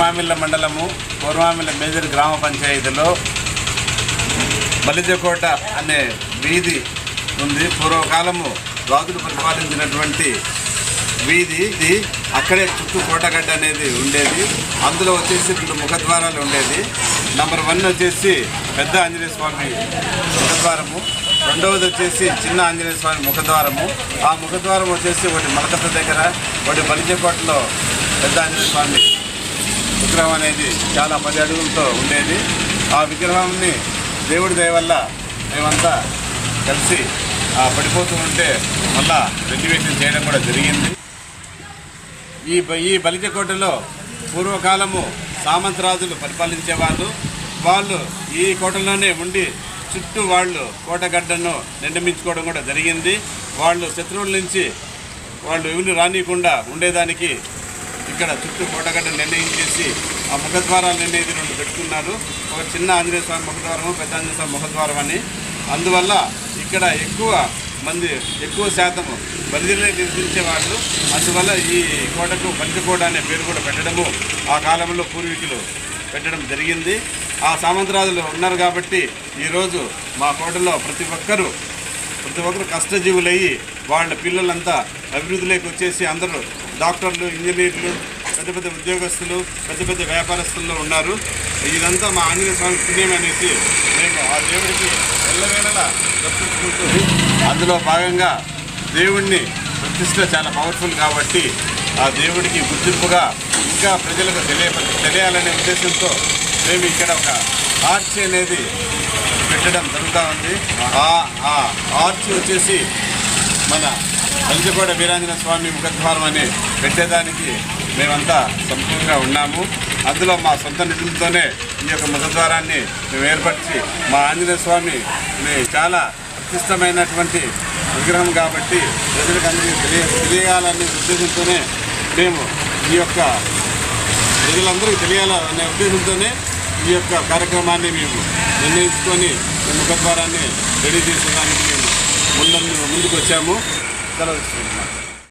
కుర్మామిల్ల మండలము కుర్మామిల్ల మేజర్ గ్రామ పంచాయతీలో బలిజకోట అనే వీధి ఉంది. పూర్వకాలము రాజులు పరిపాలించినటువంటి వీధి ఇది. అక్కడే చుట్టూ కోటగడ్డ అనేది ఉండేది. అందులో వచ్చేసి రెండు ముఖద్వారాలు ఉండేది. నంబర్ వన్ వచ్చేసి పెద్ద ఆంజనేయ స్వామి ముఖద్వారము. రెండవది వచ్చేసి చిన్న ఆంజనేయ స్వామి ముఖద్వారము. ఆ ముఖద్వారం వచ్చేసి ఒకటి మలకత్త దగ్గర ఒకటి బలిజకోటలో పెద్ద ఆంజనేయ స్వామి విగ్రహం అనేది చాలా పది అడుగులతో ఉండేది. ఆ విగ్రహాన్ని దేవుడి దయవల్ల మేమంతా కలిసి ఆ పడిపోతూ ఉంటే మళ్ళా రెన్యువేషన్ చేయడం కూడా జరిగింది. ఈ బ- ఈ బలిజకోటలో పూర్వకాలము సామంతరాజులు పరిపాలించేవాళ్ళు. వాళ్ళు ఈ కోటలోనే ఉండి చుట్టూ వాళ్ళు కోటగడ్డను నిర్మించుకోవడం కూడా జరిగింది. వాళ్ళు శత్రువుల నుంచి వాళ్ళు ఎవరు రానియకుండా ఉండేదానికి ఇక్కడ చుట్టూ కోటగడ్డ నిర్ణయించేసి ఆ ముఖద్వారాలు అనేది రెండు పెట్టుకున్నారు. ఒక చిన్న ఆంజనేయ స్వామి ముఖద్వారము పెద్ద ఆంజనేయ స్వామి ముఖద్వారం అని. అందువల్ల ఇక్కడ ఎక్కువ మంది ఎక్కువ శాతము బలిజలే నివసించే వాళ్ళు. అందువల్ల ఈ కోటకు పంచకోట అనే పేరు కూడా పెట్టడము ఆ కాలంలో పూర్వీకులు పెట్టడం జరిగింది. ఆ సామంతరాజులు ఉన్నారు కాబట్టి ఈరోజు మా కోటలో ప్రతి ఒక్కరూ ప్రతి ఒక్కరు కష్టజీవులయ్యి వాళ్ళ పిల్లలంతా అభివృద్ధిలోకి వచ్చేసి అందరూ డాక్టర్లు ఇంజనీర్లు పెద్ద పెద్ద ఉద్యోగస్తులు పెద్ద పెద్ద వ్యాపారస్తుల్లో ఉన్నారు. ఇదంతా మా ఆంజనేయ స్వామి పుణ్యం అనేసి మేము ఆ దేవుడికి ఎల్లవేళలా దర్శించుకుంటూ అందులో భాగంగా దేవుణ్ణి ప్రతిష్ట చాలా పవర్ఫుల్ కాబట్టి ఆ దేవుడికి గుర్తింపుగా ఇంకా ప్రజలకు తెలియ తెలియాలనే ఉద్దేశంతో మేము ఇక్కడ ఒక ఆర్చ్ అనేది పెట్టడం జరుగుతూ ఉంది. ఆ ఆ ఆర్చ్ వచ్చేసి మన పంచకోట వీరాంజన స్వామి ముఖద్వారం అని పెట్టేదానికి మేమంతా సంపూర్ణంగా ఉన్నాము. అందులో మా సొంత నిధులతోనే ఈ యొక్క ముఖద్వారాన్ని మేము ఏర్పరిచి మా ఆంజనేయ స్వామి చాలా ప్రతిష్టమైనటువంటి విగ్రహం కాబట్టి ప్రజలకు అందరికీ తెలియ తెలియాలనే ఉద్దేశంతోనే మేము ఈ యొక్క ప్రజలందరికీ తెలియాలనే ఉద్దేశంతోనే ఈ యొక్క కార్యక్రమాన్ని మేము నిర్ణయించుకొని ముఖద్వారాన్ని రెడీ చేసేదానికి మేము ముందు ముందుకు వచ్చాము. なので続きます。